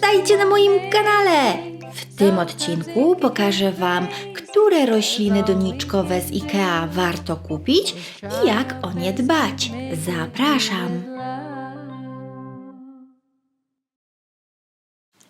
witajcie na moim kanale! W tym odcinku pokażę Wam, które rośliny doniczkowe z IKEA warto kupić i jak o nie dbać. Zapraszam!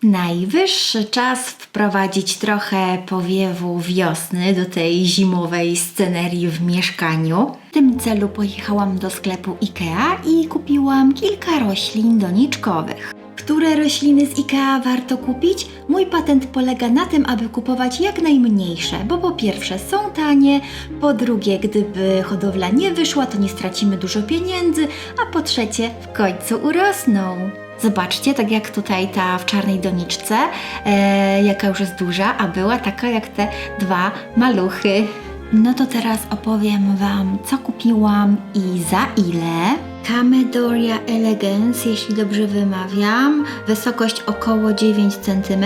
Najwyższy czas wprowadzić trochę powiewu wiosny do tej zimowej scenerii w mieszkaniu. W tym celu pojechałam do sklepu IKEA i kupiłam kilka roślin doniczkowych. Które rośliny z IKEA warto kupić? Mój patent polega na tym, aby kupować jak najmniejsze, bo po pierwsze są tanie, po drugie, gdyby hodowla nie wyszła, to nie stracimy dużo pieniędzy, a po trzecie, w końcu urosną. Zobaczcie, tak jak tutaj ta w czarnej doniczce, e, jaka już jest duża, a była taka jak te dwa maluchy. No to teraz opowiem Wam, co kupiłam i za ile. Camedoria elegans, jeśli dobrze wymawiam, wysokość około 9 cm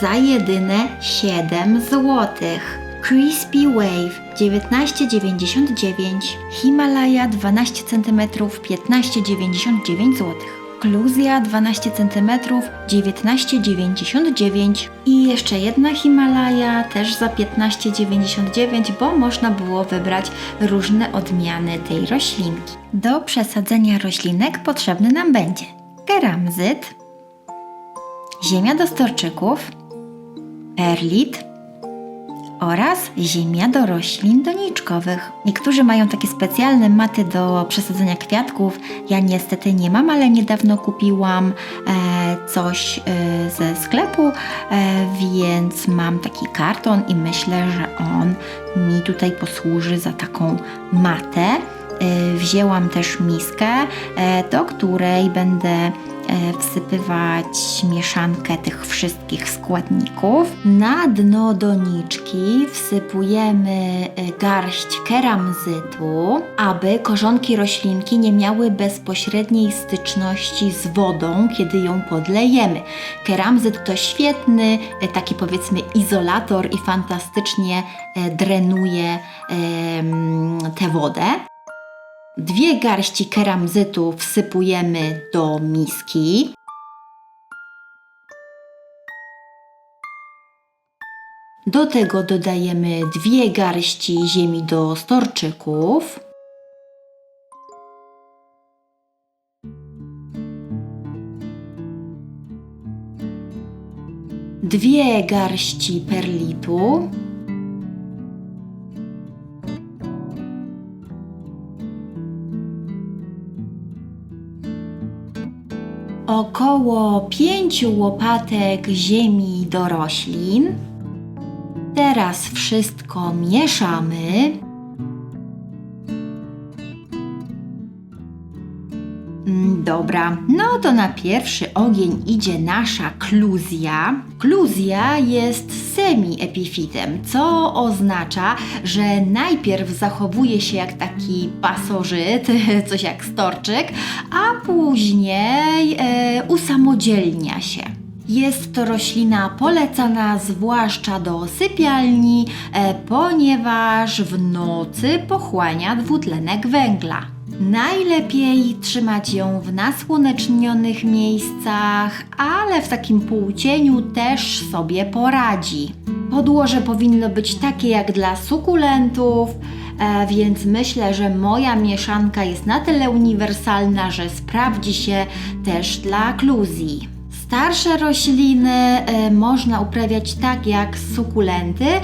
za jedyne 7 zł. Crispy Wave 19,99 Himalaya 12 cm 15,99 zł. Kluzja 12 cm 19,99 i jeszcze jedna Himalaja też za 15,99, bo można było wybrać różne odmiany tej roślinki. Do przesadzenia roślinek potrzebny nam będzie keramzyt, ziemia do storczyków, perlit, oraz ziemia do roślin doniczkowych. Niektórzy mają takie specjalne maty do przesadzenia kwiatków. Ja niestety nie mam, ale niedawno kupiłam e, coś e, ze sklepu, e, więc mam taki karton i myślę, że on mi tutaj posłuży za taką matę. E, wzięłam też miskę, e, do której będę wsypywać mieszankę tych wszystkich składników. Na dno doniczki wsypujemy e, garść keramzytu, aby korzonki roślinki nie miały bezpośredniej styczności z wodą, kiedy ją podlejemy. Keramzyt to świetny, e, taki powiedzmy izolator i fantastycznie e, drenuje tę wodę. Dwie garści keramzytu wsypujemy do miski. Do tego dodajemy dwie garści ziemi do storczyków. Dwie garści perlitu. Około 5 łopatek ziemi do roślin. Teraz wszystko mieszamy. Mm, Dobra, no to na pierwszy ogień idzie nasza kluzja. Kluzja jest semi-epifitem, co oznacza, że najpierw zachowuje się jak taki pasożyt, coś jak storczyk, a później e, usamodzielnia się. Jest to roślina polecana zwłaszcza do sypialni, e, ponieważ w nocy pochłania dwutlenek węgla. Najlepiej trzymać ją w nasłonecznionych miejscach, ale w takim półcieniu też sobie poradzi. Podłoże powinno być takie jak dla sukulentów, e, więc myślę, że moja mieszanka jest na tyle uniwersalna, że sprawdzi się też dla kluzji. Starsze rośliny e, można uprawiać tak jak sukulenty, e,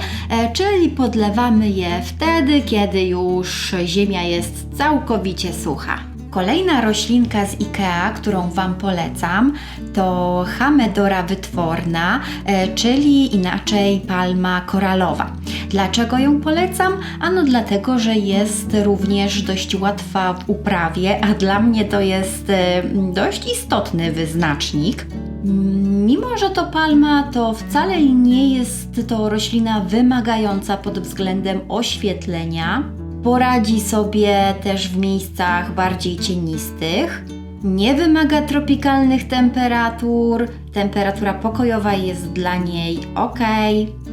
czyli podlewamy je wtedy, kiedy już ziemia jest całkowicie sucha. Kolejna roślinka z IKEA, którą Wam polecam, to Hamedora wytworna, e, czyli inaczej palma koralowa. Dlaczego ją polecam? Ano dlatego, że jest również dość łatwa w uprawie, a dla mnie to jest dość istotny wyznacznik. Mimo, że to palma, to wcale nie jest to roślina wymagająca pod względem oświetlenia. Poradzi sobie też w miejscach bardziej cienistych. Nie wymaga tropikalnych temperatur. Temperatura pokojowa jest dla niej ok.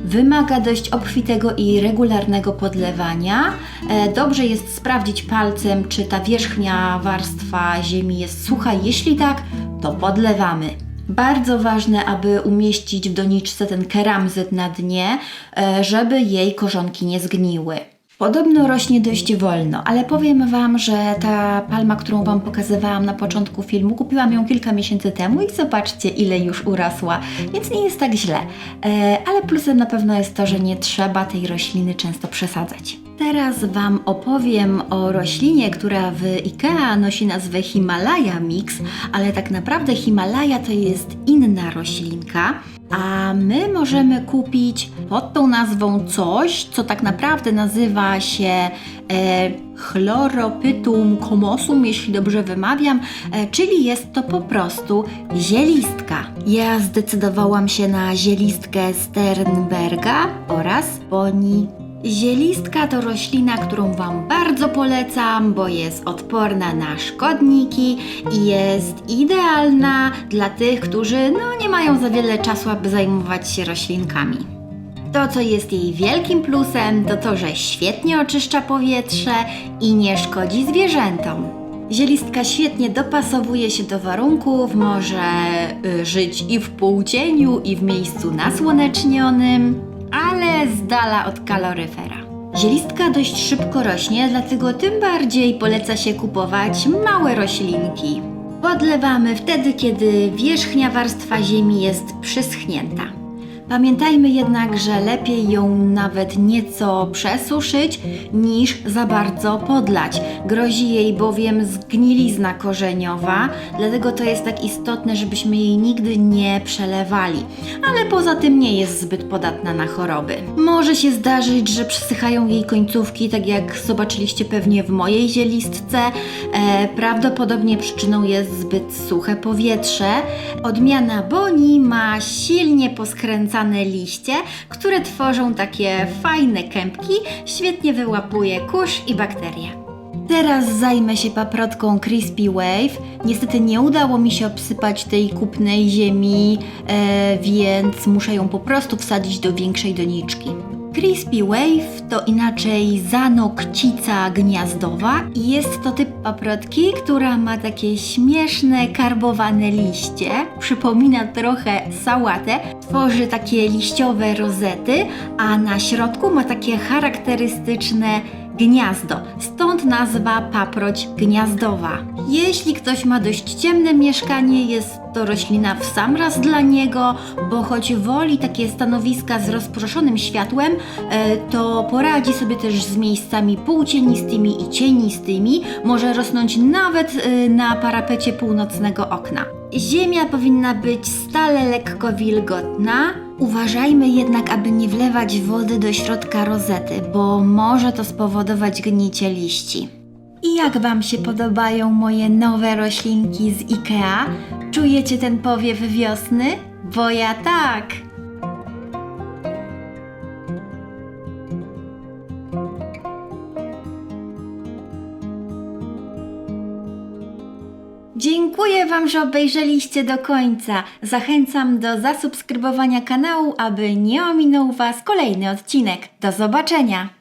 Wymaga dość obfitego i regularnego podlewania. E, Dobrze jest sprawdzić palcem, czy ta wierzchnia warstwa ziemi jest sucha. Jeśli tak, to podlewamy. Bardzo ważne, aby umieścić w doniczce ten keramzyt na dnie, e, żeby jej korzonki nie zgniły. Podobno rośnie dość wolno, ale powiem Wam, że ta palma, którą Wam pokazywałam na początku filmu, kupiłam ją kilka miesięcy temu i zobaczcie, ile już urosła, więc nie jest tak źle. E, ale plusem na pewno jest to, że nie trzeba tej rośliny często przesadzać. Teraz Wam opowiem o roślinie, która w IKEA nosi nazwę Himalaya Mix, ale tak naprawdę Himalaya to jest inna roślinka, a my możemy kupić pod tą nazwą coś, co tak naprawdę nazywa się e, chloropytum comosum, jeśli dobrze wymawiam, e, czyli jest to po prostu zielistka. Ja zdecydowałam się na zielistkę Sternberga oraz Boni Zielistka to roślina, którą Wam bardzo polecam, bo jest odporna na szkodniki i jest idealna dla tych, którzy no, nie mają za wiele czasu, aby zajmować się roślinkami. To, co jest jej wielkim plusem, to to, że świetnie oczyszcza powietrze i nie szkodzi zwierzętom. Zielistka świetnie dopasowuje się do warunków, może y, żyć i w półcieniu, i w miejscu nasłonecznionym, ale z dala od kaloryfera. Zielistka dość szybko rośnie, dlatego tym bardziej poleca się kupować małe roślinki. Podlewamy wtedy, kiedy wierzchnia warstwa ziemi jest przyschnięta. Pamiętajmy jednak, że lepiej ją nawet nieco przesuszyć niż za bardzo podlać. Grozi jej bowiem zgnilizna korzeniowa, dlatego to jest tak istotne, żebyśmy jej nigdy nie przelewali. Ale poza tym nie jest zbyt podatna na choroby. Może się zdarzyć, że przesychają jej końcówki, tak jak zobaczyliście pewnie w mojej zielistce. E, prawdopodobnie przyczyną jest zbyt suche powietrze. Odmiana Boni ma silnie poskręcane liście, które tworzą takie fajne kępki, świetnie wyłapuje kurz i bakterie. Teraz zajmę się paprotką Crispy Wave. Niestety nie udało mi się obsypać tej kupnej ziemi, e, więc muszę ją po prostu wsadzić do większej doniczki. Crispy Wave to inaczej zanokcica gniazdowa i jest to typ paprotki, która ma takie śmieszne, karbowane liście. Przypomina trochę sałatę. Tworzy takie liściowe rozety, a na środku ma takie charakterystyczne gniazdo. Stąd nazwa paproć gniazdowa. Jeśli ktoś ma dość ciemne mieszkanie, jest to roślina w sam raz dla niego, bo choć woli takie stanowiska z rozproszonym światłem, e, to poradzi sobie też z miejscami półcienistymi i cienistymi. Może rosnąć nawet e, na parapecie północnego okna. Ziemia powinna być stale lekko wilgotna. Uważajmy jednak, aby nie wlewać wody do środka rozety, bo może to spowodować gnicie liści. I jak Wam się podobają moje nowe roślinki z IKEA? Czujecie ten powiew wiosny? Bo ja tak! Dziękuję Wam, że obejrzeliście do końca. Zachęcam do zasubskrybowania kanału, aby nie ominął Was kolejny odcinek. Do zobaczenia!